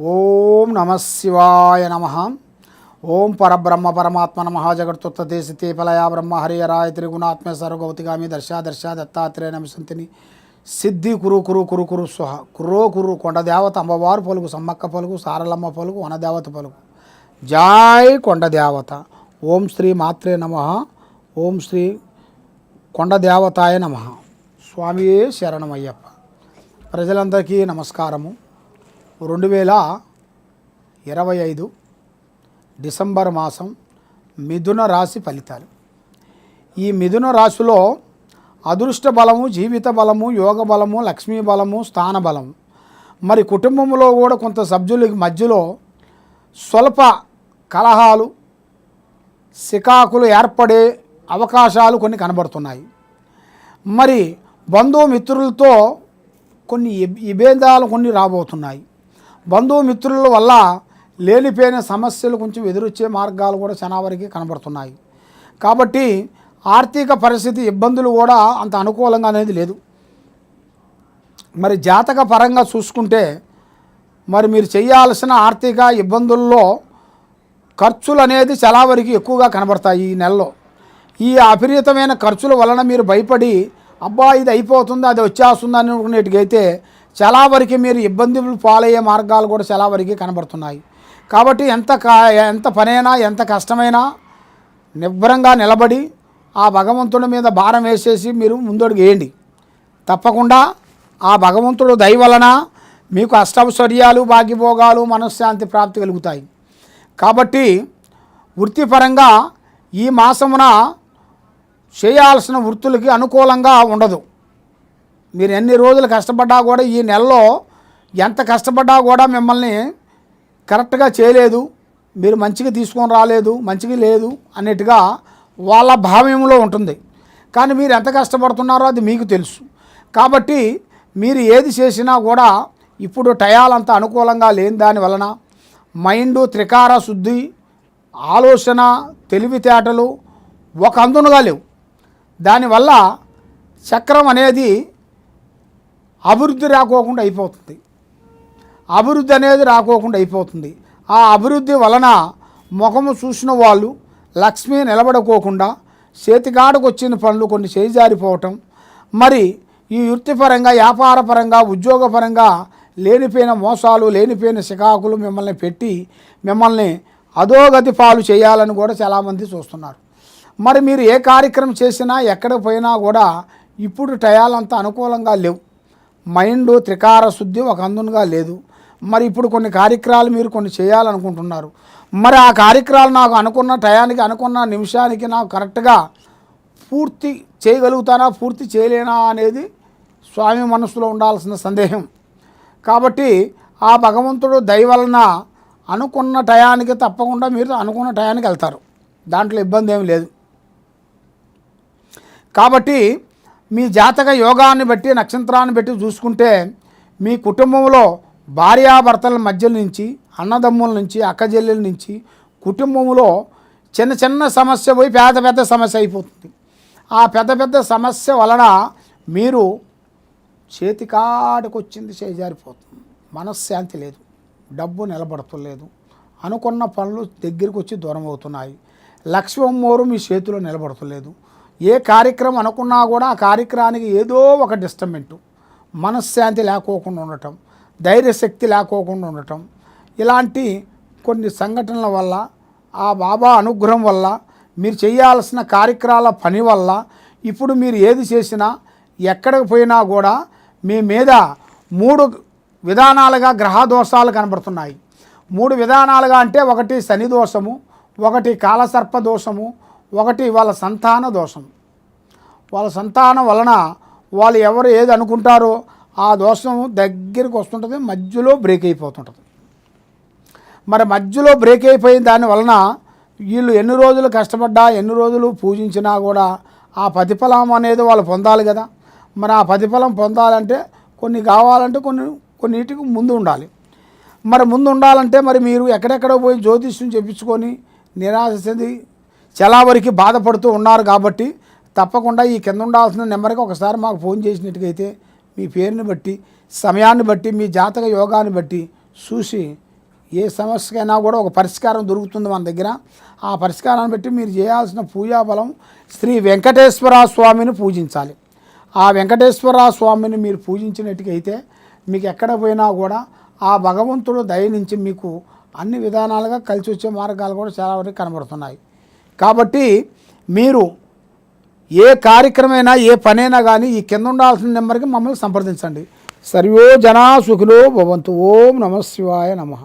ఓం నమ శివాయ నమ. ఓం పరబ్రహ్మ పరమాత్మ నమ. జగత్తుత్తే సితే పలయా బ్రహ్మ హరియరాయ త్రిగుణాత్మ సర్వగౌతిగామి దర్శ దర్శ దత్తాత్రేయ నమసంతిని సిద్ధి కురు కురు కురు కురు స్వహ. కురో కురు కొండ దేవత అమ్మవారు పలుకు సమ్మక్క పలుకు సారలమ్మ పలుకు వనదేవత పలుకు. జాయ్ కొండదేవత ఓం శ్రీ మాత్రే నమ. ఓం శ్రీ కొండదేవతాయ నమ. స్వామియే శరణమయ్యప్ప. ప్రజలందరికీ నమస్కారము. రెండు వేల ఇరవై ఐదు డిసెంబర్ మాసం మిథున రాశి ఫలితాలు. ఈ మిథున రాశిలో అదృష్ట బలము జీవిత బలము యోగ బలము లక్ష్మీ బలము స్థాన బలము. మరి కుటుంబంలో కూడా కొంత సభ్యుల మధ్యలో స్వల్ప కలహాలు సికాకులు ఏర్పడే అవకాశాలు కొన్ని కనబడుతున్నాయి. మరి బంధుమిత్రులతో కొన్ని విభేదాలు కొన్ని రాబోతున్నాయి. బంధుమిత్రుల వల్ల లేనిపోయిన సమస్యలు కొంచెం ఎదురొచ్చే మార్గాలు కూడా చాలా వరకు కనబడుతున్నాయి. కాబట్టి ఆర్థిక పరిస్థితి ఇబ్బందులు కూడా అంత అనుకూలంగా అనేది లేదు. మరి జాతక పరంగా చూసుకుంటే మరి మీరు చేయాల్సిన ఆర్థిక ఇబ్బందుల్లో ఖర్చులు అనేది చాలా వరకు ఎక్కువగా కనబడతాయి ఈ నెలలో. ఈ అపరిమితమైన ఖర్చుల వలన మీరు భయపడి అబ్బా ఇది అయిపోతుంది అది వచ్చేస్తుంది అనుకునేటికైతే చాలా వరకు మీరు ఇబ్బందులు పాలయ్యే మార్గాలు కూడా చాలా వరకు కనబడుతున్నాయి. కాబట్టి ఎంత కా ఎంత పనైనా ఎంత కష్టమైనా నిబ్బరంగా నిలబడి ఆ భగవంతుడి మీద భారం వేసేసి మీరు ముందడుగు వేయండి. తప్పకుండా ఆ భగవంతుడు దయ వలన మీకు అష్టౌశ్వర్యాలు భాగ్యభోగాలు మనశ్శాంతి ప్రాప్తి కలుగుతాయి. కాబట్టి వృత్తిపరంగా ఈ మాసమున చేయాల్సిన వృత్తులకి అనుకూలంగా ఉండదు. మీరు ఎన్ని రోజులు కష్టపడ్డా కూడా ఈ నెలలో ఎంత కష్టపడ్డా కూడా మిమ్మల్ని కరెక్ట్గా చేయలేదు మీరు మంచిగా తీసుకొని రాలేదు మంచిగా లేదు అన్నట్టుగా వాళ్ళ భావ్యంలో ఉంటుంది. కానీ మీరు ఎంత కష్టపడుతున్నారో అది మీకు తెలుసు. కాబట్టి మీరు ఏది చేసినా కూడా ఇప్పుడు టయాలంత అనుకూలంగా లేని దాని వలన మైండ్ త్రికార శుద్ధి ఆలోచన తెలివితేటలు ఒక అందునుగా లేవు. దానివల్ల చక్రం అనేది అభివృద్ధి రాకోకుండా అయిపోతుంది. అభివృద్ధి అనేది రాకోకుండా అయిపోతుంది. ఆ అభివృద్ధి వలన ముఖము చూసిన వాళ్ళు లక్ష్మి నిలబడుకోకుండా చేతికాడకు వచ్చిన పనులు కొన్ని చేజారిపోవటం మరి ఈ వృత్తిపరంగా వ్యాపారపరంగా ఉద్యోగపరంగా లేనిపోయిన మోసాలు లేనిపోయిన సికాకులు మిమ్మల్ని పెట్టి మిమ్మల్ని అధోగతి పాలు చేయాలని కూడా చాలామంది చూస్తున్నారు. మరి మీరు ఏ కార్యక్రమం చేసినా ఎక్కడ పోయినా కూడా ఇప్పుడు టయాలంతా అనుకూలంగా లేవు. మైండ్ త్రికార శుద్ధి ఒక అందునుగా లేదు. మరి ఇప్పుడు కొన్ని కార్యక్రమాలు మీరు కొన్ని చేయాలనుకుంటున్నారు. మరి ఆ కార్యక్రమాలు నాకు అనుకున్న టయానికి అనుకున్న నిమిషానికి నాకు కరెక్ట్గా పూర్తి చేయగలుగుతానా పూర్తి చేయలేనా అనేది స్వామి మనసులో ఉండాల్సిన సందేహం. కాబట్టి ఆ భగవంతుడు దయవలన అనుకున్న టయానికి తప్పకుండా మీరు అనుకున్న టయానికి వెళ్తారు. దాంట్లో ఇబ్బంది ఏమి లేదు. కాబట్టి మీ జాతక యోగాన్ని బట్టి నక్షత్రాన్ని బట్టి చూసుకుంటే మీ కుటుంబంలో భార్యాభర్తల మధ్య నుంచి అన్నదమ్ముల నుంచి అక్కజెల్లెల నుంచి కుటుంబంలో చిన్న చిన్న సమస్య పోయి పెద్ద పెద్ద సమస్య అయిపోతుంది. ఆ పెద్ద పెద్ద సమస్య వలన మీరు చేతికాడికొచ్చింది చేజారిపోతుంది. మనశ్శాంతి లేదు. డబ్బు నిలబడతలేదు. అనుకున్న పనులు దగ్గరికి వచ్చి దూరం అవుతున్నాయి. లక్ష్మమ్మోరు మీ చేతిలో నిలబడతలేదు. ఏ కార్యక్రమం అనుకున్నా కూడా ఆ కార్యక్రమానికి ఏదో ఒక డిస్టర్బెంటు మనశ్శాంతి లేకోకుండా ఉండటం ధైర్యశక్తి లేకోకుండా ఉండటం ఇలాంటి కొన్ని సంఘటనల వల్ల ఆ బాబా అనుగ్రహం వల్ల మీరు చేయాల్సిన కార్యక్రమాల పని వల్ల ఇప్పుడు మీరు ఏది చేసినా ఎక్కడికి పోయినా కూడా మీ మీద మూడు విధానాలుగా గ్రహ దోషాలు కనబడుతున్నాయి. మూడు విధానాలుగా అంటే ఒకటి శని దోషము ఒకటి కాలసర్ప దోషము ఒకటి వాళ్ళ సంతాన దోషం. వాళ్ళ సంతానం వలన వాళ్ళు ఎవరు ఏది అనుకుంటారో ఆ దోషం దగ్గరికి వస్తుంటుంది మధ్యలో బ్రేక్ అయిపోతుంటుంది. మరి మధ్యలో బ్రేక్ అయిపోయిన దాని వలన వీళ్ళు ఎన్ని రోజులు కష్టపడ్డా ఎన్ని రోజులు పూజించినా కూడా ఆ ప్రతిఫలం అనేది వాళ్ళు పొందాలి కదా. మరి ఆ ప్రతిఫలం పొందాలంటే కొన్ని కావాలంటే కొన్ని కొన్నిటికి ముందు ఉండాలి. మరి ముందు ఉండాలంటే మరి మీరు ఎక్కడెక్కడ పోయి జ్యోతిష్యం చెప్పించుకొని నిరాశ చెంది చాలా వరకు బాధపడుతూ ఉన్నారు కాబట్టి తప్పకుండా ఈ కింద ఉండాల్సిన నెంబర్కి ఒకసారి మాకు ఫోన్ చేసినట్టుగైతే మీ పేరుని బట్టి సమయాన్ని బట్టి మీ జాతక యోగాన్ని బట్టి చూసి ఏ సమస్యకైనా కూడా ఒక పరిష్కారం దొరుకుతుంది మన దగ్గర. ఆ పరిష్కారాన్ని బట్టి మీరు చేయాల్సిన పూజాబలం శ్రీ వెంకటేశ్వర స్వామిని పూజించాలి. ఆ వెంకటేశ్వర స్వామిని మీరు పూజించినట్టుకైతే మీకు ఎక్కడ పోయినా కూడా ఆ భగవంతుడు దయ నుంచి మీకు అన్ని విధానాలుగా కలిసి వచ్చే మార్గాలు కూడా చాలా వరకు కనబడుతున్నాయి. కాబట్టి మీరు ఏ కార్యక్రమైనా ఏ పనైనా కానీ ఈ కింద ఉండాల్సిన నెంబర్కి మమ్మల్ని సంప్రదించండి. సర్వో జనా సుఖిలో భవంతు. ఓం నమ శివాయ నమః.